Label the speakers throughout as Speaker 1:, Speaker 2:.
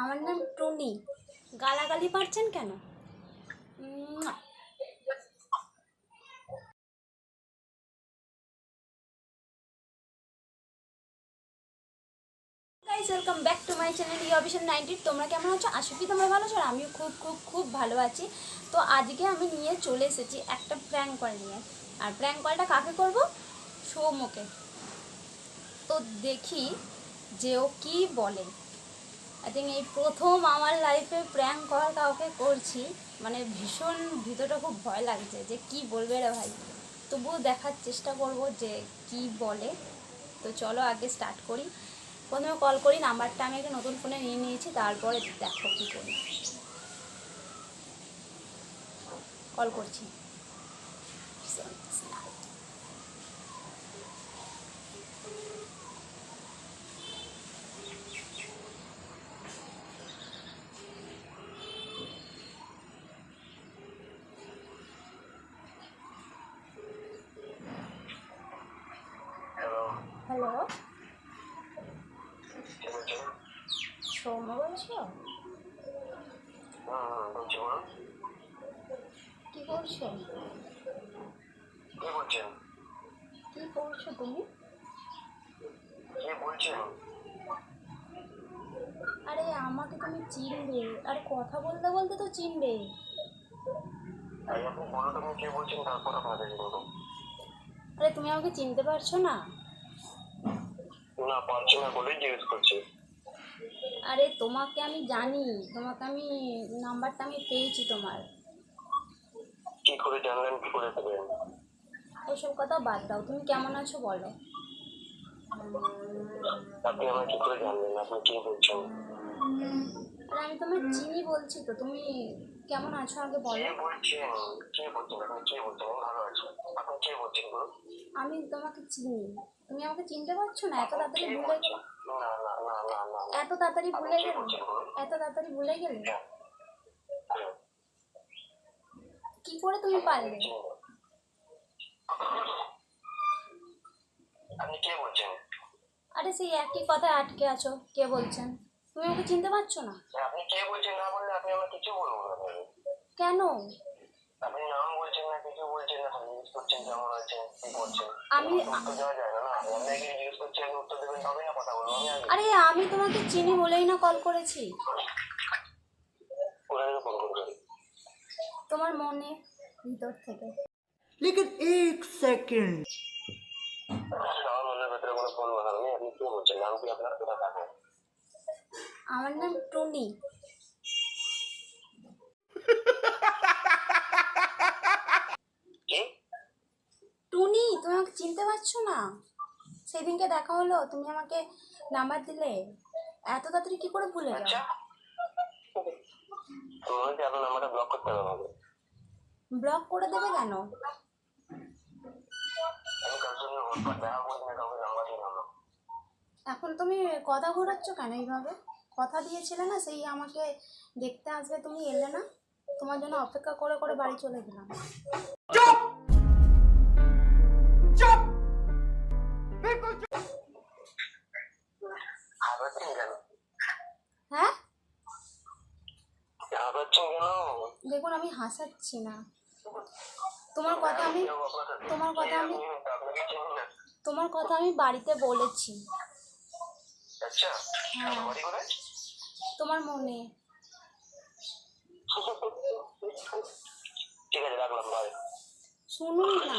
Speaker 1: আমার নাম টুনি। গালাগালি পারছেন কেন? Welcome back to my channel E official ninety তোমরা কেমন আছো? আশা করি তোমরা ভালো আছো আর আমিও খুব খুব খুব ভালো আছি। তো আজকে আমি নিয়ে চলে এসেছি একটা প্র্যাঙ্ক কল নিয়ে। আর প্র্যাঙ্ক কলটা কাকে করব? সৌমকে তো দেখি যে ও কী বলে। আই থিঙ্ক এই প্রথম আমার লাইফে প্র্যাঙ্ক কল কাউকে করছি মানে ভীষণ ভিতরটা খুব ভয় লাগছে যে কি বলবে রে ভাই। তবুও দেখার চেষ্টা করব যে কি বলে। তো চলো আগে স্টার্ট করি। প্রথমে কল করি নাম্বারটা আমি একটা নতুন ফোনে নিয়ে নিয়েছি, তারপরে দেখো কী করি। কল করছি
Speaker 2: হ্যালো
Speaker 1: হ্যালো
Speaker 2: কে বলছেন
Speaker 1: সৌম্য বলছো
Speaker 2: হুম হুম বলছি বলুন
Speaker 1: কী করছ?
Speaker 2: কে
Speaker 1: করছ তুমি? আরে, আমাকে তুমি চিনবে। আরে কথা বলতে বলতে তো চিনবে।
Speaker 2: আরে আপনি বলুন আপনি কে বলছেন
Speaker 1: আরে তুমি আমাকে চিনতে পারছ না?
Speaker 2: না, পারছি না বলেই জিজ্ঞেস করছি।
Speaker 1: আরে তোমাকে আমি জানি তোমাকে আমি নাম্বারটা আমি পেয়েছি তোমার।
Speaker 2: কি করে জানলেন কি করে দেবেন
Speaker 1: ওইসব কথা বাদ দাও তুমি কেমন আছো বলো।
Speaker 2: আপনি আমার কি করে জানলেন? আপনি কি বলছেন?
Speaker 1: আরে আমি তোমার চিনি বলছি তো তুমি কেমন আছো আগে
Speaker 2: কে
Speaker 1: বলো
Speaker 2: বলছেন? কে বলছেন আপনি? কে বলছেন? আমি ভালো আছি। আপনি কে বলছেন বলুন।
Speaker 1: আমি তোমাকে চিনি। তুমি আমাকে চিনতে পারছ না? এত তাড়াতাড়ি
Speaker 2: কে
Speaker 1: ভুলে
Speaker 2: না
Speaker 1: এত তাড়াতাড়ি ভুলে
Speaker 2: বলছেন
Speaker 1: এত তাড়াতাড়ি ভুলে গেলে।
Speaker 2: হ্যাঁ।
Speaker 1: কি করে তুমি পারলে? আরে সেই একই কথায় আটকে আছো কে বলছেন? তুমি আমাকে চিনতে পারছ না?
Speaker 2: আপনি কে বলছেন না বললে আপনি আমার কিছু বলব না
Speaker 1: কেন?
Speaker 2: আপনি নাম বলছেন না কিছু বলছেন না করছেন কেমন আছেন কি করছেন?
Speaker 1: আমি
Speaker 2: উত্তর উত্তর দেবেন তবে না কথা বলব
Speaker 1: আরে আমি তোমাকে চিনি বলেই না কল করেছি। তোমার মনে ভিতর থেকে।
Speaker 3: লেকিন এক সেকেন্ড
Speaker 2: আমার ভেতরে কোনো ফোন বানাল আপনি কি বলছেন? নাম আপনার? কোথা
Speaker 1: আমার নাম টুনি। টুনি তুমি আমাকে চিনতে পারছ না? সেদিনকে দেখা হলো তুমি আমাকে নাম্বার দিলে। এত তাড়াতাড়ি কি করে ভুলে
Speaker 2: আচ্ছা।
Speaker 1: যাও
Speaker 2: মনে নাম্বারটা ব্লক করতে হবে
Speaker 1: ব্লক করে দেবে কেন? এখন তুমি কথা ঘোরাচ্ছ কেন এইভাবে? কথা দিয়েছিলে না সেই আমাকে দেখতে আসবে তুমি এলে না? তোমার জন্য অপেক্ষা করে করে বাড়ি চলে গেলাম। হ্যাঁ? দেখুন আমি হাসাচ্ছি না। তোমার কথা আমি তোমার কথা আমি তোমার কথা আমি বাড়িতে বলেছি।
Speaker 2: আচ্ছা
Speaker 1: হ্যাঁ। তোমার মনে।
Speaker 2: ঠিক আছে রাখলাম ভাই
Speaker 1: শুনুন না।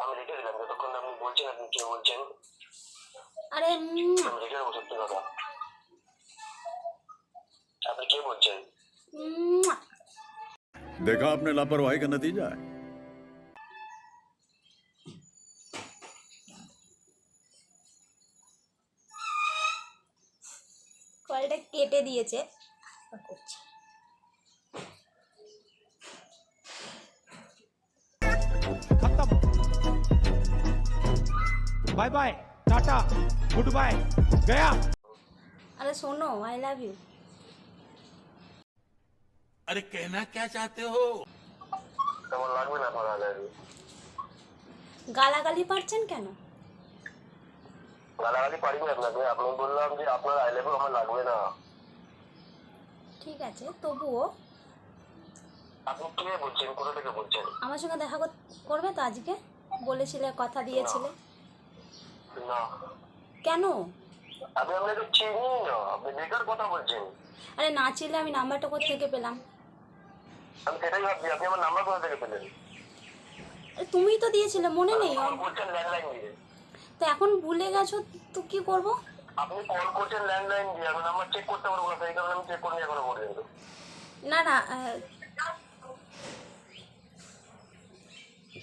Speaker 2: আমি রেখে দিলাম যতক্ষণ আপনি বলছেন আপনি কে বলছেন
Speaker 1: আরে উম,
Speaker 2: আমি রেখে দেবো সত্যি কথা আপনি কে বলছেন
Speaker 1: উম,
Speaker 4: देखा आपने लापरवाही का नतीजा है
Speaker 1: কলটা কেটে দিয়েছে আবার করছি।
Speaker 5: Bye bye tata good bye গয়া।
Speaker 1: আরে শোনো আই লাভ ইউ
Speaker 6: আরে কেনা কে চাতে হো?
Speaker 2: তোমার লাগবে না আমার গালাগালি
Speaker 1: গালাগালি পারছেন কেন?
Speaker 2: গালাগালি পারি না আপনাকে আপনি বললাম যে আপনার আই লাভ আমার লাগবে না।
Speaker 1: ঠিক আছে তবুও
Speaker 2: আপনি কে বলছেন? কোথা থেকে বলছেন?
Speaker 1: আমার সঙ্গে দেখা করবে তো আজকে? বলেছিলে কথা দিয়েছিলে।
Speaker 2: না।
Speaker 1: কেন?
Speaker 2: আমি আপনাকে চিনি না আপনি বেকার কথা বলছেন।
Speaker 1: আরে না চিনলে আমি নাম্বারটা কোথা থেকে পেলাম?
Speaker 2: আমি সেটাই ভাবছি আপনি আমার নাম্বার কোথা থেকে পেলেন?
Speaker 1: তুমিই তো দিয়েছিলে মনে নেই।
Speaker 2: কল ল্যান্ডলাইন দিয়ে।
Speaker 1: তো এখন ভুলে গেছো তো কি করব?
Speaker 2: আপনি কল করছেন ল্যান্ডলাইন দিয়ে আমি নাম্বার চেক করতে পারব না সেই কারণে আমি চেক করিনি এখনও পর্যন্ত।
Speaker 1: না না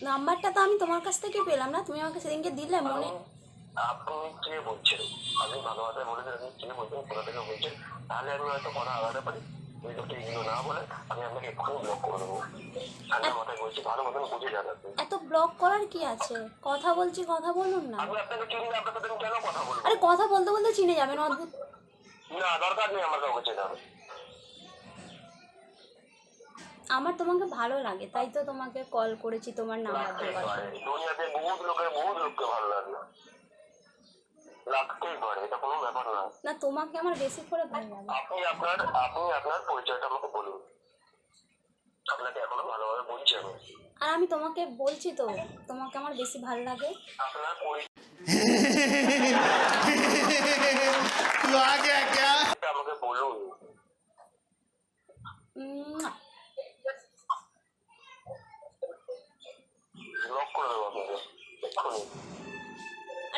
Speaker 1: নাম্বারটা তো আমি তোমার কাছ থেকে পেলাম না তুমি আমাকে সেদিনকে দিলে মনে
Speaker 2: আপনি কে বলছেন? আপনি আপনি কে বলছেন? কোথা থেকে বলছেন তাহলে আমি হয়তো কথা আগাতে পারি। ওই লোকটা এগুলো না বলে আমি আপনাকে এক্ষুনি ব্লক করে দেবো। ঠান্ডা মাথায় বলছি ভালো মতন বুঝে যান আপনি।
Speaker 1: এত ব্লক করার কি আছে? কথা বলছি কথা বলুন না।
Speaker 2: আমি আপনাকে চিনি না আপনার সাথে আমি কেন কথা বলব?
Speaker 1: আরে কথা বলতে বলতে চিনে যাবেন অদ্ভুত।
Speaker 2: না দরকার নেই আমার
Speaker 1: তোমাকে ভালো লাগে তাই তো তোমাকে কল করেছি তোমার নাম্বার দেওয়ার
Speaker 2: দুনিয়াতে বহুত লোকের বহুত লোককে ভালো লাগে। লাগতেই এটা কোনো ব্যাপার না
Speaker 1: না তোমাকে আমার বেশি করে ভালো লাগে।
Speaker 2: আপনি আপনার আপনি আপনার পরিচয়টা আমাকে বলুন। আপনাকে এখনও ভালোভাবে বলছি
Speaker 1: আর আমি তোমাকে বলছি তো তোমাকে আমার বেশি ভালো লাগে।
Speaker 2: আপনার পরিচয় আমাকে বলুন। ব্লক করে দেবো আপনাকে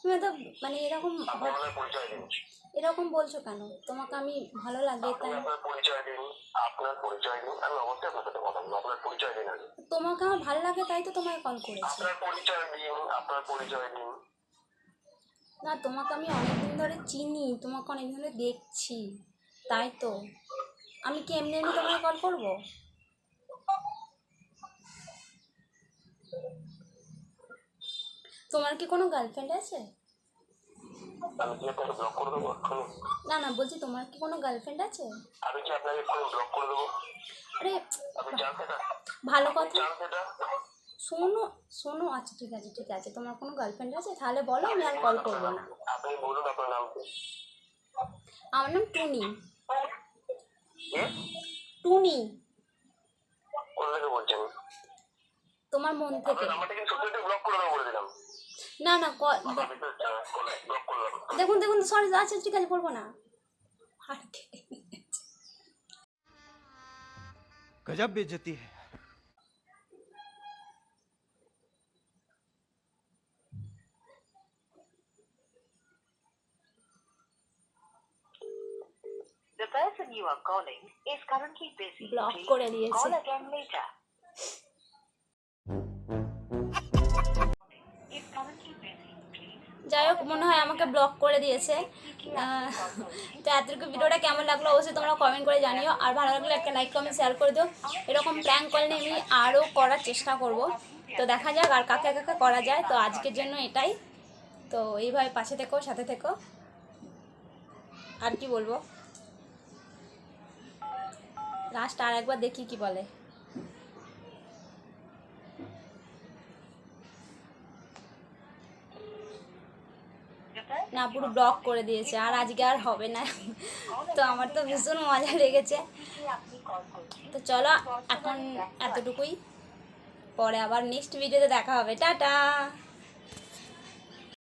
Speaker 1: তুমি তো মানে এরকম এরকম বলছো কেন? তোমাকে আমি ভালো লাগে তাই। তোমাকে আমার ভালো লাগে তাই তো তোমায় কল করেছি। না তোমাকে আমি অনেকদিন ধরে চিনি তোমাকে অনেকদিন ধরে দেখছি তাই তো। আমি কি এমনি এমনি তোমায় কল করব? তোমার কি কোনো গার্লফ্রেন্ড আছে?
Speaker 2: আমি কি আপনাকে ব্লক করে দেবো
Speaker 1: না না বলছি তোমার কি কোনো গার্লফ্রেন্ড আছে?
Speaker 2: আমি কি আপনাকে এক্ষুনি ব্লক করে দেবো
Speaker 1: আরে
Speaker 2: আপনি
Speaker 1: ভালো কথা। শোনো শোনো আচ্ছা ঠিক আছে ঠিক আছে তোমার কোনো গার্লফ্রেন্ড আছে? তাহলে বলো আমি আর কল করব না।
Speaker 2: আপনি বলুন আপনার নাম কি
Speaker 1: আমার নাম টুনি। টুনি।
Speaker 2: কোথা থেকে বলছেন?
Speaker 1: তোমার মন থেকে।
Speaker 2: আপনার নাম্বারটা সত্যি ব্লক করে দেবো বলে দিলাম।
Speaker 1: না না ক-
Speaker 2: আমি তো ব্লক করলাম
Speaker 1: দেখুন দেখুন সরি আচ্ছা ঠিক আছে বলবো না আর কে?
Speaker 7: गजब बेइज्जती है
Speaker 8: The person you are calling is currently busy.
Speaker 1: Block
Speaker 8: Please
Speaker 1: করে দিয়েছে।
Speaker 8: Call again later.
Speaker 1: যাই হোক, মনে হয় আমাকে ব্লক করে দিয়েছে। তো এতটুকু ভিডিওটা কেমন লাগল অবশ্যই তোমরা কমেন্ট করে জানিও। আর ভালো লাগলে একটা লাইক কমেন্ট শেয়ার করে দিও। এরকম কল নিয়ে আমি আরও করার চেষ্টা করব। তো দেখা যাক আর কাকে কাকে করা যায়। তো আজকের জন্য এটাই। তো এইভাবে পাশে থেকো, সাথে থেকো। আর কি বলব? লাস্ট আর একবার দেখি কি বলে। না পুরো ব্লক করে দিয়েছে, আর আজকে আর হবে না। তো আমার তো ভীষণ মজা লেগেছে। তো চলো, এখন এতটুকুই। পরে আবার নেক্সট ভিডিওতে দেখা হবে। টাটা!